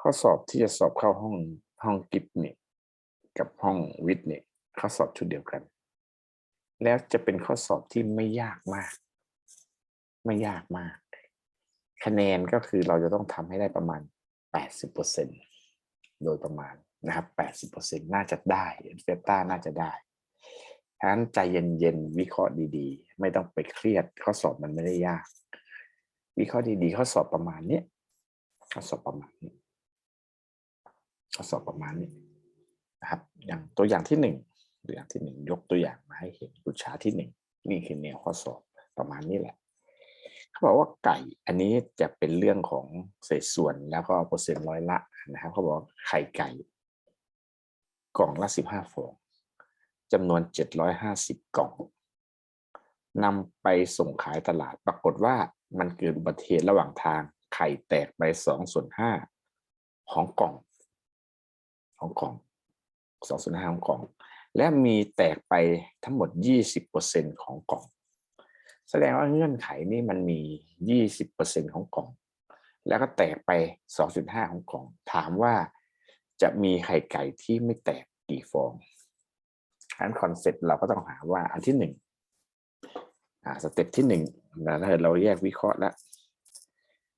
ข้อสอบที่จะสอบเข้าห้องห้องกิฟเนี่ยกับห้องวิทย์เนี่ยข้อสอบชุดเดียวกัน แล้วจะเป็นข้อสอบที่ไม่ยากมาก ไม่ยากมาก คะแนนก็คือเราจะต้องทำให้ได้ประมาณ 80%โดยประมาณนะครับ 80%น่าจะได้เฟต้าน่าจะได้ฉะนั้นใจเย็นๆวิเคราะห์ดีๆ ไม่ต้องไปเครียดข้อสอบมันไม่ได้ยาก วิเคราะห์ดีๆข้อสอบประมาณเนี้ยข้อสอบประมาณนี้ ข้อสอบประมาณนี้นะครับ อย่างตัวอย่างที่หนึ่งตัวอย่างที่หนึ่งยกตัวอย่างมาให้เห็นกุชาที่หนึ่งนี่คือแนวข้อสอบประมาณนี้แหละเขาบอกว่าไก่อันนี้จะเป็นเรื่องของเศษส่วนแล้วก็เปอร์เซ็นต์ร้อยละนะครับเขาบอกไข่ไก่ กล่องละสิบห้าฟองจำนวนเจ็ดร้อยห้าสิบกล่องนำไปส่งขายตลาด ปรากฏว่ามันเกิดอุบัติเหตุระหว่างทางไข่แตกไปสองส่วนห้าของกล่อง ของกล่องสองส่วนห้าของกล่องและมีแตกไปทั้งหมดยี่สิบเปอร์เซ็นของกล่อง แสดงว่าเงื่อนไขนี้มันมียี่สิบเปอร์เซ็นของกล่อง แล้วก็แตกไปสองจุดห้าของกล่อง ถามว่าจะมีไข่ไก่ที่ไม่แตกกี่ฟองอันคอนเซ็ปต์เราก็ต้องหาว่าอันที่หนึ่งอ่าสเต็ปที่หนึ่งถ้าเราแยกวิเคราะห์แล้ว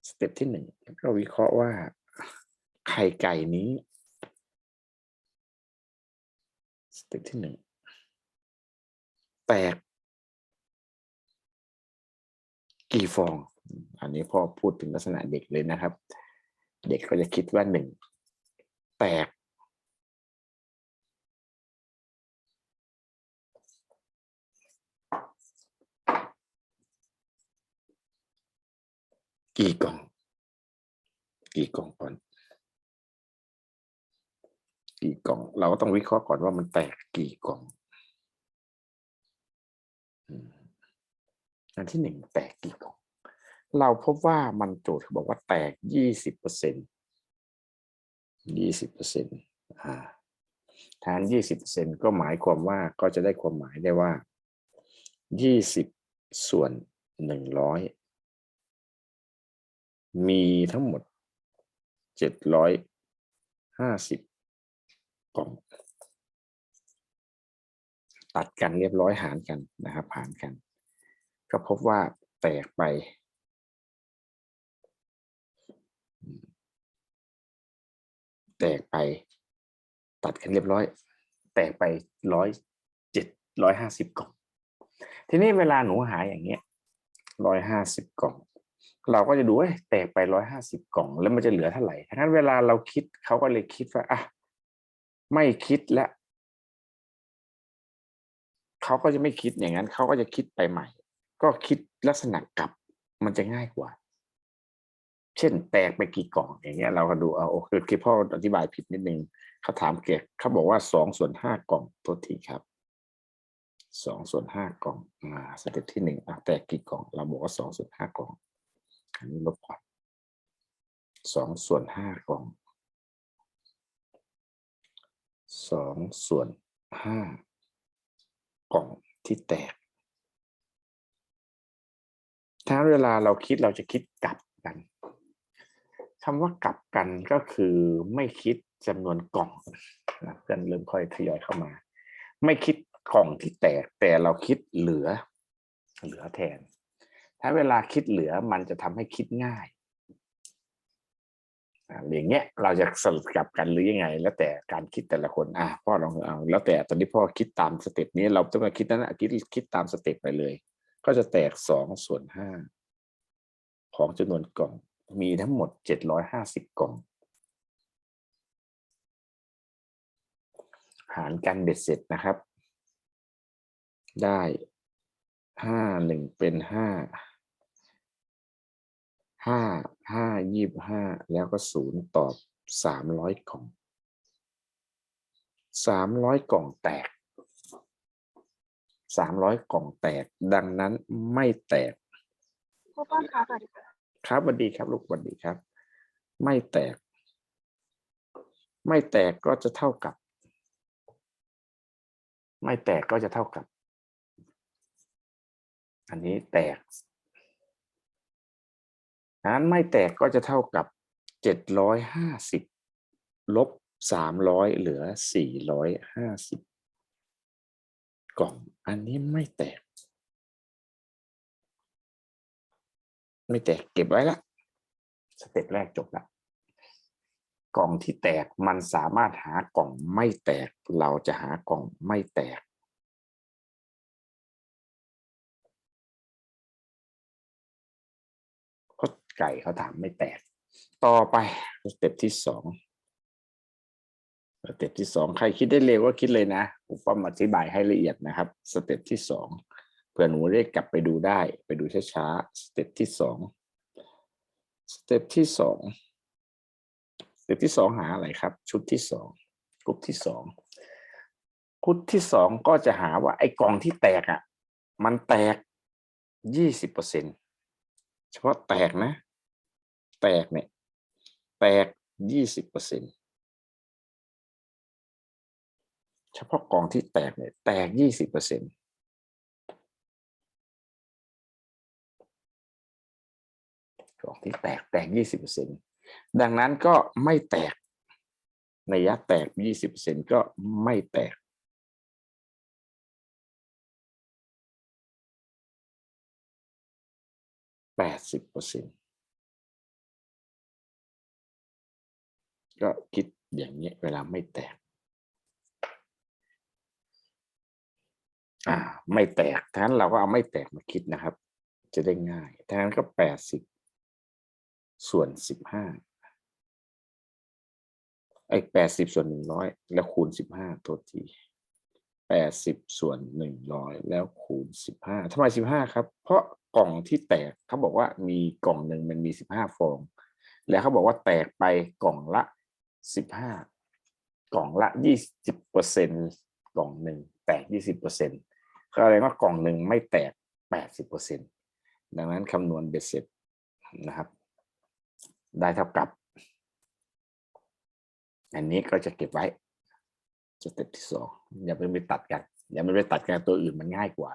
สเต็ปที่หนึ่งเราวิเคราะห์ว่าไข่ไก่นี้ ต็ปที่หนึ่งแตก กี่ฟอง อันนี้พ่อพูดถึงลักษณะเด็กเลยนะครับ เด็กก็จะคิดว่าหนึ่งแตก กี่กล่อง กี่กล่องก่อน กี่กล่อง เราก็ต้องวิเคราะห์ก่อนว่ามันแตกกี่กล่องอันที่หนึ่งแตกกี่กล่อง เราพบว่ามันโจทย์บอกว่าแตกยี่สิบเปอร์เซ็นยี่สิบเปอร์เซ็นอ่าฐานยี่สิบเปอร์เซ็นก็หมายความว่าก็จะได้ความหมายได้ว่ายี่สิบส่วนหนึ่งร้อยมีทั้งหมดเจ็ดร้อยห้าสิบ กล่อง ตัดกันเรียบร้อยหารกันนะครับ หารกัน ก็พบว่าแตกไปแตกไป ตัดกันเรียบร้อย แตกไปร้อยเจ็ดร้อยห้าสิบกล่อง ทีนี้เวลาหนูหาอย่างเงี้ยร้อยห้าสิบกล่อง เราก็จะดูว่าแตกไปร้อยห้าสิบกล่อง แล้วมันจะเหลือเท่าไหร่ทั้งนั้นเวลาเราคิดเขาก็เลยคิดว่าอะ ไม่คิดแล้วเขาก็จะไม่คิดอย่างนั้นเขาก็จะคิดไปใหม่ ก็คิดลักษณะกลับมันจะง่ายกว่า เช่นแตกไปกี่กล่องอย่างเงี้ย เราก็ดูเอาโอเคคือพ่ออธิบายผิดนิดนึงเขาถามเกียรเขาบอกว่าสองส่วนห้ากล่องตัวทีครับสองส่วนห้ากล่องอ่าสเต็ปที่หนึ่งอะแตกกี่กล่อง เราบอกว่าสองส่วนห้ากล่องอันนี้ลบก่อนสองส่วนห้ากล่อง สองส่วนห้ากล่องที่แตก ถ้าเวลาเราคิดเราจะคิดกลับกันคำว่ากลับกันก็คือไม่คิดจำนวนกล่องนะเพื่อนเริ่มค่อยทยอยเข้ามา ไม่คิดกล่องที่แตกแต่เราคิดเหลือ เหลือแทน ถ้าเวลาคิดเหลือมันจะทำให้คิดง่าย อย่างเงี้ยเราจะสลับกลับกันหรือยังไง แล้วแต่การคิดแต่ละคนอะพ่อลองเอาแล้วแต่ตอนนี้พ่อคิดตามสเต็ปนี้เราต้องมาคิดนั้นะคิดคิดตามสเต็ปไปเลย ก็จะแตกสองส่วนห้าของจำนวนกล่องมีทั้งหมดเจ็ดร้อยห้าสิบกล่อง หารกันเบ็ดเสร็จนะครับ ได้ห้าหนึ่งเป็นห้าห้า ห้ายี่บห้าแล้วก็ศูนย์ตอบสามร้อยกล่องสามร้อยกล่องแตกสามร้อยกล่องแตก ดังนั้นไม่แตกพ่อป้อนคะสวัสดีค่ะครับสวัสดีครับ ลูกสวัสดีครับ ไม่แตก ไม่แตกก็จะเท่ากับ ไม่แตกก็จะเท่ากับ อันนี้แตก นั้นไม่แตกก็จะเท่ากับเจ็ดร้อยห้าสิบลบสามร้อยเหลือสี่ร้อยห้าสิบกล่อง อันนี้ไม่แตก ไม่แตกเก็บไว้ละสเต็ปแรกจบละกล่องที่แตกมันสามารถหากล่องไม่แตก เราจะหากล่องไม่แตก ไก่เขาถามไม่แตก ต่อไปสเต็ปที่สองสเต็ปที่สองใครคิดได้เร็วก็คิดเลยนะผมป้อมอธิบายให้ละเอียดนะครับ สเต็ปที่สองเผื่อหนูได้กลับไปดูได้ ไปดูช้าๆสเต็ปที่สองสเต็ปที่สองสเต็ปที่สองหาอะไรครับ ชุดที่สองกลุ่มที่สองกลุ่มที่สองก็จะหาว่าไอ้กล่องที่แตกอะ มันแตกยี่สิบเปอร์เซ็นต์ เฉพาะแตกนะ แตกเนี่ย แตกยี่สิบเปอร์เซ็นเฉพาะกองที่แตกเนี่ย แตกยี่สิบเปอร์เซ็นกองที่แตกแตกยี่สิบเปอร์เซ็นดังนั้นก็ไม่แตกในยะแตกยี่สิบเปอร์เซ็นก็ไม่แตก แปดสิบเปอร์เซ็นก็คิดอย่างนี้เวลาไม่แตก อ่า ไม่แตกทั้นั้นเราก็เอาไม่แตกมาคิดนะครับ จะได้ง่ายทั้นั้นก็แปดสิบส่วนสิบห้าไอ้แปดสิบส่วนหนึ่งร้อยแล้วคูณสิบห้าตัวที แปดสิบส่วนหนึ่งร้อยแล้วคูณสิบห้าทำไมสิบห้าครับ เพราะกล่องที่แตกเขาบอกว่ามีกล่องหนึ่งมันมีสิบห้าฟอง แล้วเขาบอกว่าแตกไปกล่องละสิบห้ากล่องละยี่สิบเปอร์เซ็นกล่องหนึ่งแตกยี่สิบเปอร์เซ็นก็แปลว่ากล่องหนึ่งไม่แตกแปดสิบเปอร์เซ็นดังนั้นคำนวณเบ็ดเสร็จนะครับ ได้เท่ากับ อันนี้ก็จะเก็บไว้สเต็ปที่สอง อย่าไปไปตัดกันอย่าไปไปตัดกันตัวอื่นมันง่ายกว่า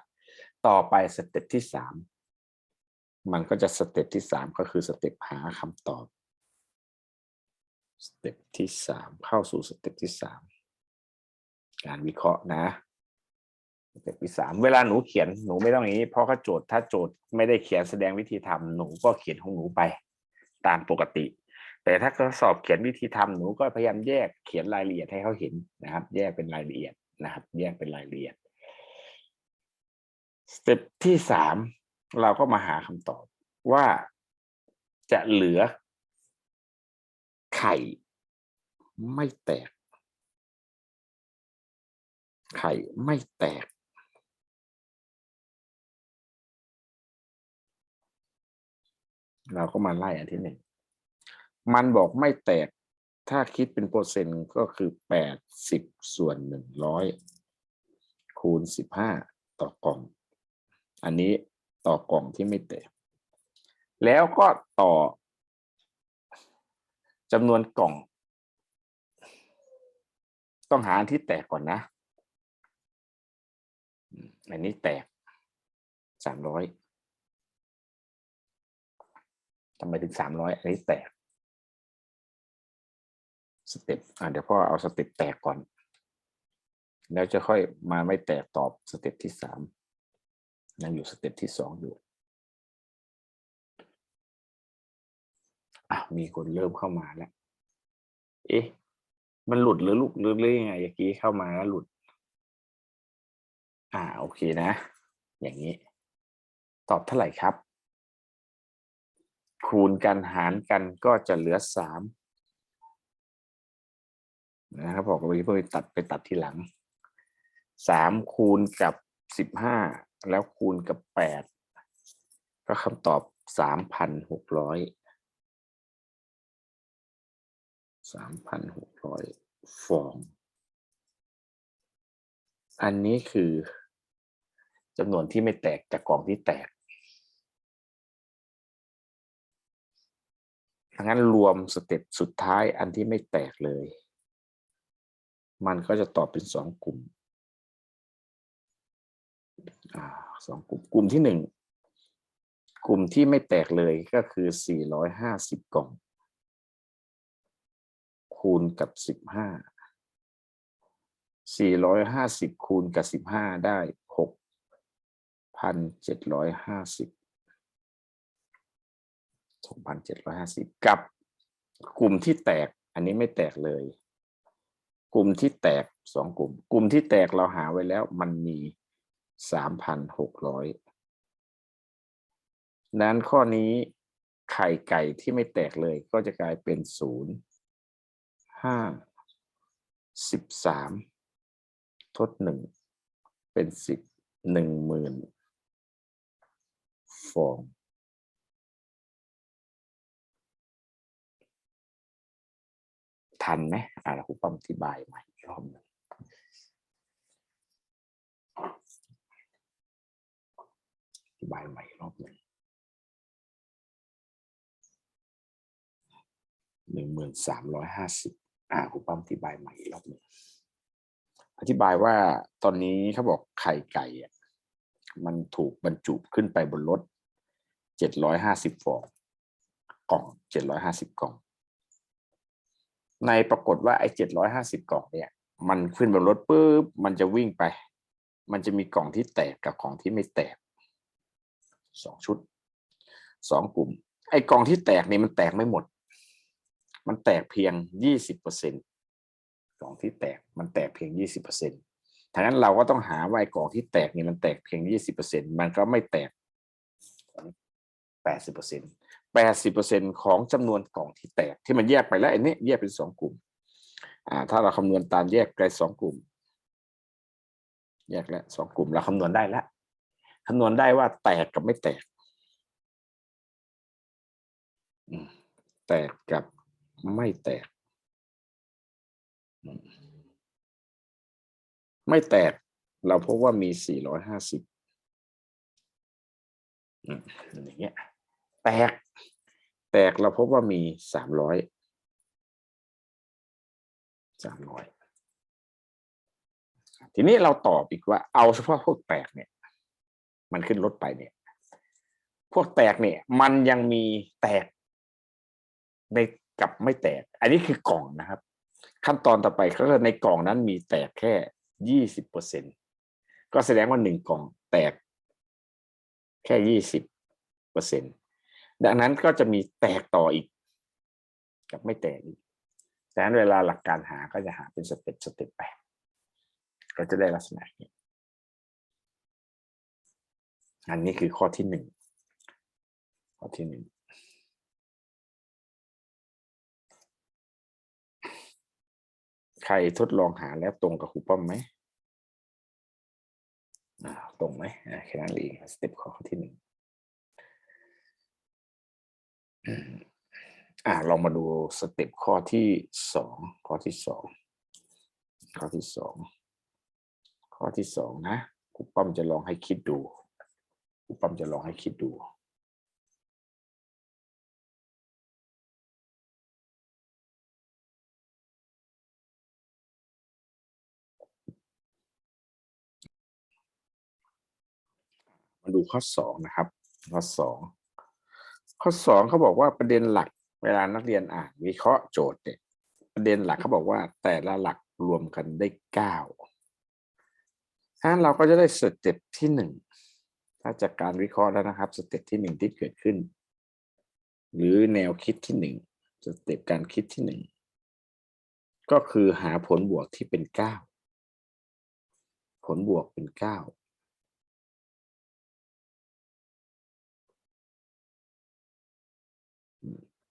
ต่อไปสเต็ปที่สามมันก็จะสเต็ปที่สามก็คือสเต็ปหาคำตอบสเต็ปที่สามเข้าสู่สเต็ปที่สามการวิเคราะห์นะสเต็ปที่สามเวลาหนูเขียนหนูไม่ต้องอย่างนี้ เพราะเขาโจทย์ถ้าโจทย์ไม่ได้เขียนแสดงวิธีทำหนูก็เขียนของหนูไปตามปกติ แต่ถ้าเขาสอบเขียนวิธีทำหนูก็พยายามแยกเขียนรายละเอียดให้เขาเห็นนะครับ แยกเป็นรายละเอียด นะครับ แยกเป็นรายละเอียดสเต็ปที่สามเราก็มาหาคำตอบว่าจะเหลือไข่ไม่แตก ไข่ไม่แตก เราก็มาไล่อันที่หนึ่ง มันบอกไม่แตก ถ้าคิดเป็นเปอร์เซ็นต์ก็คือแปดสิบส่วนหนึ่งร้อยคูณสิบห้าต่อกล่อง อันนี้ต่อกล่องที่ไม่แตก แล้วก็ต่อจำนวนกล่อง ต้องหาอันที่แตกก่อนนะ อันนี้แตกสามร้อยทำไมถึงสามร้อยอันนี้แตก สเต็ปอะเดี๋ยวพ่อเอาสเต็ปแตกก่อน แล้วจะค่อยมาไม่แตกตอบสเต็ปที่สามยังอยู่สเต็ปที่สองอยู่อะมีคนเริ่มเข้ามาแล้ว เอ๊ะ มันหลุดหรือลูกหรือหรือยังไงเมื่อกี้เข้ามาแล้วหลุด อ่าโอเคนะ อย่างนี้ ตอบเท่าไหร่ครับ คูณกันหารกันก็จะเหลือสาม นะครับบอกว่าไปตัดไปตัดทีหลังสามคูณกับสิบห้าแล้วคูณกับแปดก็คำตอบสามพันหกร้อยสามพันหกร้อยฟอง อันนี้คือจำนวนที่ไม่แตกจากกล่องที่แตกดังนั้นรวมสเต็ปสุดท้ายอันที่ไม่แตกเลย มันก็จะตอบเป็นสองกลุ่มอสองกลุ่มกลุ่มที่หนึ่งกลุ่มที่ไม่แตกเลยก็คือ450กล่อง คูณกับสิบห้าสี่ร้อยห้าสิบคูณกับสิบห้าได้หกพันเจ็ดร้อยห้าสิบหกพันเจ็ดร้อยห้าสิบกับกลุ่มที่แตกอันนี้ไม่แตกเลย กลุ่มที่แตกสองกลุ่ม กลุ่มที่แตกเราหาไว้แล้วมันมีสามพันหกร้อยนั้นข้อนี้ไข่ไก่ที่ไม่แตกเลยก็จะกลายเป็นศูนย์ห้าสิบสามทดหนึ่งเป็นสิบหนึ่งหมื่นฟอง ทันไหมอ่าครูป้อมอธิบายใหม่รอบหนึ่งอธิบายใหม่รอบหนึ่งหนึ่งหมื่นสามร้อยห้าสิบอ่าครูป้อมอธิบายใหม่รอบหนึ่งอธิบายว่าตอนนี้เขาบอกไข่ไก่อะมันถูกบรรจุขึ้นไปบนรถเจ็ดร้อยห้าสิบฟองกล่องเจ็ดร้อยห้าสิบกล่อง ในปรากฏว่าไอ้เจ็ดร้อยห้าสิบกล่องเนี่ย มันขึ้นบนรถปุ๊บมันจะวิ่งไป มันจะมีกล่องที่แตกกับกล่องที่ไม่แตกสองชุดสองกลุ่ม ไอ้กล่องที่แตกนี่มันแตกไม่หมด มันแตกเพียงยี่สิบเปอร์เซ็นกล่องที่แตกมันแตกเพียงยี่สิบเปอร์เซ็นต์ทั้งนั้นเราก็ต้องหาว่าไอ้กล่องที่แตกนี่มันแตกเพียงยี่สิบเปอร์เซ็นต์มันก็ไม่แตกแปดสิบเปอร์เซ็นต์ แปดสิเปอร์เซ็นของจำนวนกล่องที่แตกที่มันแยกไปแล้วอันนี้แยกเป็นสองกลุ่มอ่าถ้าเราคำนวณตามแยกไปสองกลุ่ม แยกแล้วสองกลุ่มเราคำนวณได้แล้วคำนวณได้ว่าแตกกับไม่แตกแตกกับไม่แตก ไม่แตก เราพบว่ามีสี่ร้อยห้าสิบอย่างเงี้ย แตก ตกเราพบว่ามีสามร้อยสามร้อยทีนี้เราตอบอีกว่า เอาเฉพาะพวกแตกเนี่ย มันขึ้นรถไปเนี่ย พวกแตกเนี่ย มันยังมีแตกในกับไม่แตก อันนี้คือกล่องนะครับ ขั้นตอนต่อไปก็คือในกล่องนั้นมีแตกแค่ยี่สิบเปอร์เซ็นก็แสดงว่าหนึ่งกล่องแตกแค่ยี่สิบเปอร์เซ็นต ดังนั้นก็จะมีแตกต่ออีก กับไม่แตกอีกดังนั้นเวลาหลักการหาก็จะหาเป็นสเต็ปสเต็ปไป ก็จะได้ลักษณะนี้อันนี้คือข้อที่หนึ่งข้อที่หนึ่งใครทดลองหาแล้วตรงกับครูป้อมไหมอ่าตรงไหมอ่าแค่นั้นเองสเต็ปข้อที่หนึ่ง อ่าลองมาดูสเต็ปข้อที่สองข้อที่สองข้อที่สองข้อที่สองนะครูป้อมจะลองให้คิดดูครูป้อมจะลองให้คิดดูมาดูข้อสองนะครับ ข้อสอง ข้อสองเขาบอกว่าประเด็นหลักเวลานักเรียนอ่านวิเคราะห์โจทย์เนี่ยประเด็นหลักเขาบอกว่าแต่ละหลักรวมกันได้เก้าถ้าเราก็จะได้สเต็ปที่หนึ่งถ้าจากการวิเคราะห์แล้วนะครับสเต็ปที่หนึ่งที่เกิดขึ้น หรือแนวคิดที่หนึ่งสเต็ปการคิดที่หนึ่งก็คือหาผลบวกที่เป็นเก้าผลบวกเป็นเก้า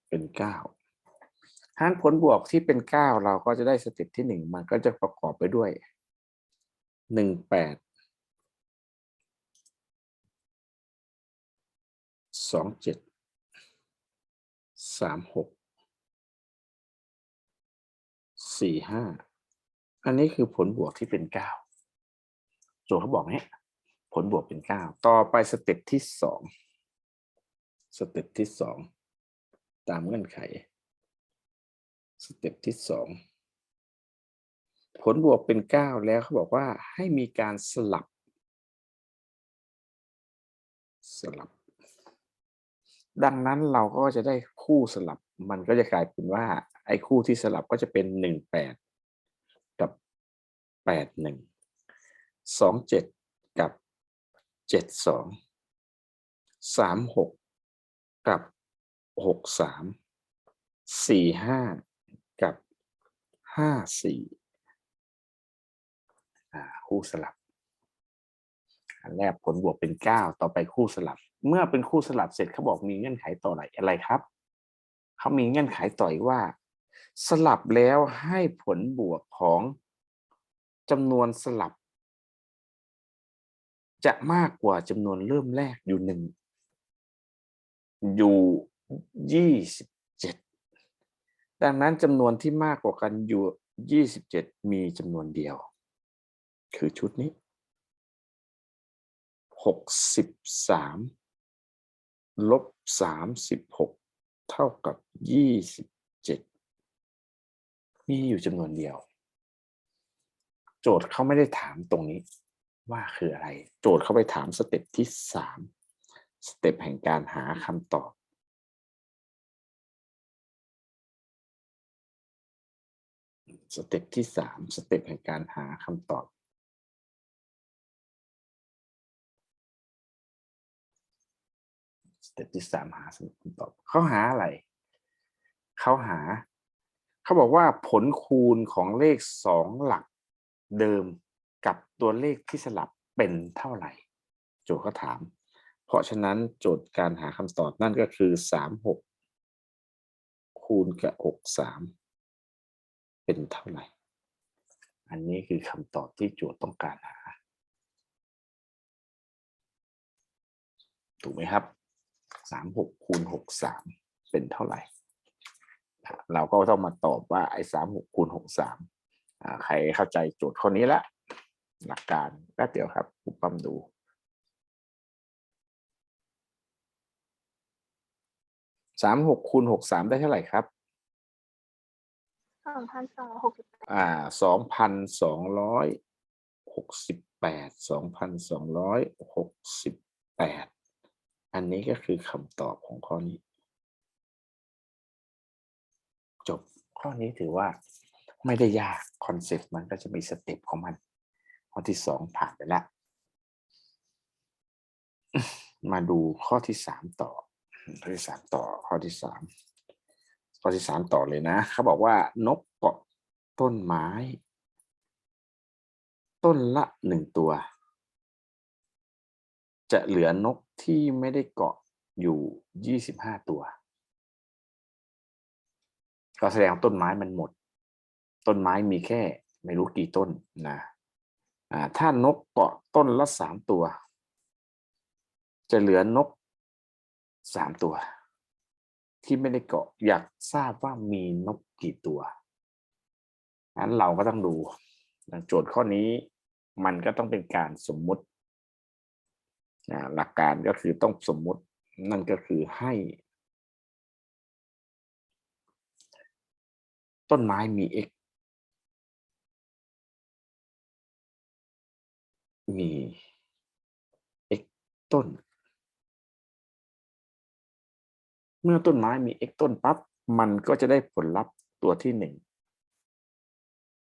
เป็นเก้าหารผลบวกที่เป็นเก้าเราก็จะได้สเต็ปที่หนึ่งมันก็จะประกอบไปด้วยหนึ่งแปดสองเจ็ดสามหกสี่ห้าอันนี้คือผลบวกที่เป็นเก้าโจทย์เขาบอกเนี้ยผลบวกเป็นเก้าต่อไปสเต็ปที่สองสเต็ปที่สอง ตามเงื่อนไข สเต็ปที่สองผลบวกเป็นเก้าแล้วเขาบอกว่าให้มีการสลับ สลับ ดังนั้นเราก็จะได้คู่สลับมันก็จะกลายเป็นว่า ไอ้คู่ที่สลับก็จะเป็นหนึ่งแปดกับแปดหนึ่งสองเจ็ดกับเจ็ดสองสามหกกับ หกสามสี่ห้ากับห้าสี่อ่าคู่สลับ อันแรกผลบวกเป็นเก้าต่อไปคู่สลับ เมื่อเป็นคู่สลับเสร็จเขาบอกมีเงื่อนไขต่ออะไรอะไรครับ เขามีเงื่อนไขต่ออีกว่า สลับแล้วให้ผลบวกของจำนวนสลับ จะมากกว่าจำนวนเริ่มแรกอยู่หนึ่งอยู่ ยี่สิบเจ็ดดังนั้นจำนวนที่มากกว่ากันอยู่ยี่สิบเจ็ดมีจำนวนเดียว คือชุดนี้หกสิบสามลบสามสิบหกเท่ากับยี่สิบเจ็ดมีอยู่จำนวนเดียว โจทย์เขาไม่ได้ถามตรงนี้ว่าคืออะไร โจทย์เขาไปถามสเต็ปที่สามสเต็ปแห่งการหาคำตอบ สเต็ปที่สามสเต็ปแห่งการหาคำตอบ สเต็ปที่สามหาคำตอบ เขาหาอะไร เขาหา เขาบอกว่าผลคูณของเลขสองหลักเดิมกับตัวเลขที่สลับเป็นเท่าไหร่ โจทย์เขาถาม เพราะฉะนั้นโจทย์การหาคำตอบนั่นก็คือสามหกคูณกับหกสาม เป็นเท่าไหร่ อันนี้คือคำตอบที่โจทย์ต้องการหา ถูกไหมครับสามหกคูณหกสามเป็นเท่าไหร่ เราก็ต้องมาตอบว่าไอ้สามหกคูณหกสามใครเข้าใจโจทย์ข้อนี้ละ หลักการแป๊บเดียวครับปุ๊บปั๊มดูสามหกคูณหกสามได้เท่าไหร่ครับ องพันสองหกสิบแปดอ่าสองพันสองร้อยหกสิบแปดสองพันสองร้อยหกสิบแปดอันนี้ก็คือคำตอบของข้อนี้ จบข้อนี้ถือว่าไม่ได้ยากคอนเซ็ปต์มันก็จะมีสเต็ปของมัน ข้อที่สองผ่านไปแล้ว มาดูข้อที่สามต่อ ข้อที่สามต่อข้อที่สาม ข้อที่สามต่อเลยนะเขาบอกว่านกเกาะต้นไม้ ต้นละหนึ่งตัว จะเหลือนกที่ไม่ได้เกาะอยู่ยี่สิบห้าตัว ก็แสดงต้นไม้มันหมด ต้นไม้มีแค่ไม่รู้กี่ต้นนะอ่าถ้านกเกาะต้นละสามตัว จะเหลือนกสามตัว ที่ไม่ได้เกาะอยากทราบว่ามีนกกี่ตัวนั้นเราก็ต้องดู โจทย์ข้อนี้มันก็ต้องเป็นการสมมุติหลักการก็คือต้องสมมุตินั่นก็คือให้ ต้นไม้มี x มี x ต้น เมื่อต้นไม้มี x ต้นปั๊บมันก็จะได้ผลลัพธ์ตัวที่หนึ่ง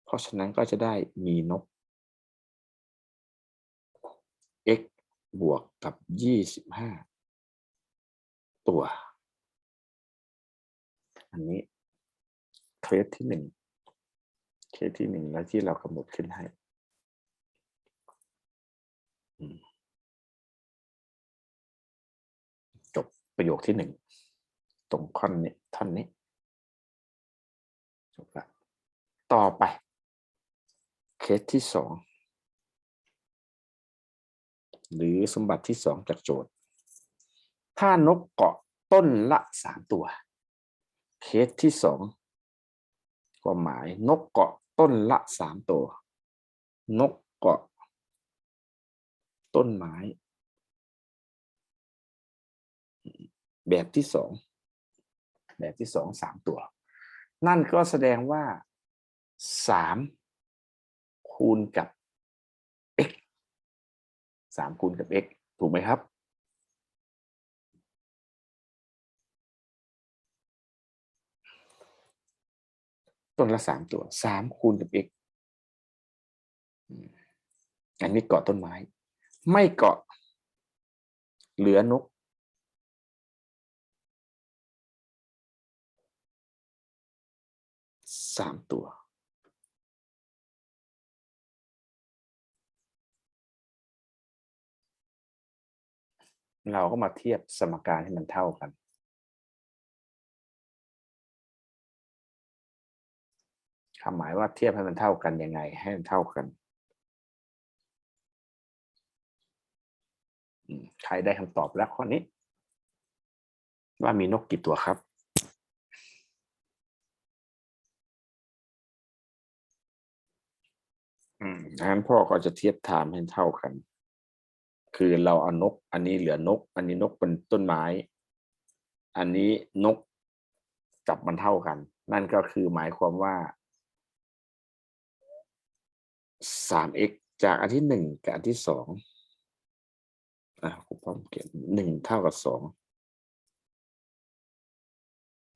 เพราะฉะนั้นก็จะได้มีนก x บวกกับยี่สิบห้าตัว อันนี้เคสที่หนึ่งเคสที่หนึ่งแล้วที่เรากำหนดขึ้นให้จบประโยคที่หนึ่ง ตรงข้อนนี้ท่อนนี้จบละต่อไป เคสที่สองหรือสมบัติที่สองจากโจทย์ ถ้านกเกาะต้นละสามตัว เคสที่สองความหมายนกเกาะต้นละสามตัว นกเกาะ ต้นไม้ แบบที่สอง แบบที่สองสามตัว นั่นก็แสดงว่าสามคูณกับ x สามคูณกับ x ถูกไหมครับ ต้นละสามตัวสามคูณกับ x อันนี้เกาะต้นไม้ ไม่เกาะ เหลือนก สามตัว เราก็มาเทียบสมการให้มันเท่ากัน คำหมายว่าเทียบให้มันเท่ากันยังไง ให้มันเท่ากัน ใครได้คำตอบแล้วข้อนี้ ว่ามีนกกี่ตัวครับ อืมดังนั้นพ่อก็จะเทียบไทม์ให้เท่ากัน คือเราเอานก อันนี้เหลือนก อันนี้นกเป็นต้นไม้ อันนี้นกจับมันเท่ากัน นั่นก็คือหมายความว่า 3x จากอันที่หนึ่งกับอันที่สองอะผมพร้อมเขียนหนึ่งเท่ากับสอง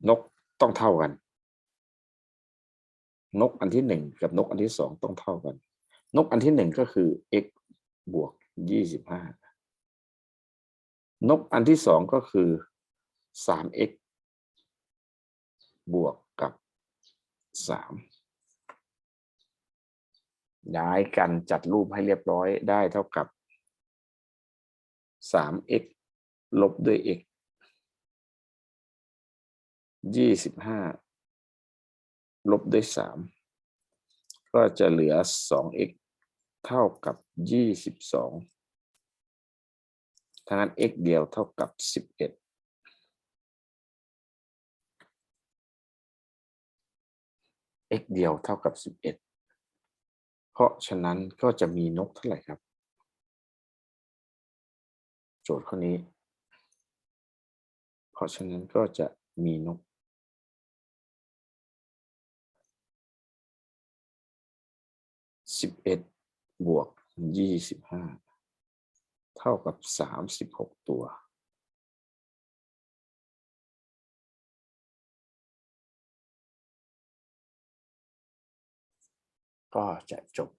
นกต้องเท่ากัน นกอันที่หนึ่งกับนกอันที่สองต้องเท่ากัน นกอันที่หนึ่งก็คือ x บวกยี่สิบห้านกอันที่สองก็คือสาม x บวกกับสามย้ายกันจัดรูปให้เรียบร้อยได้เท่ากับสาม x ลบด้วย x ยี่สิบห้าลบด้วยสามก็จะเหลือสอง x เท่ากับยี่สิบสองทั้งนั้น x เดียวเท่ากับสิบเอ็ด x เดียวเท่ากับสิบเอ็ดเพราะฉะนั้นก็จะมีนกเท่าไหร่ครับ โจทย์ข้อนี้ เพราะฉะนั้นก็จะมีนกสิบเอ็ด บวกยี่สิบห้าเท่ากับสามสิบหกตัว ก็จะจบ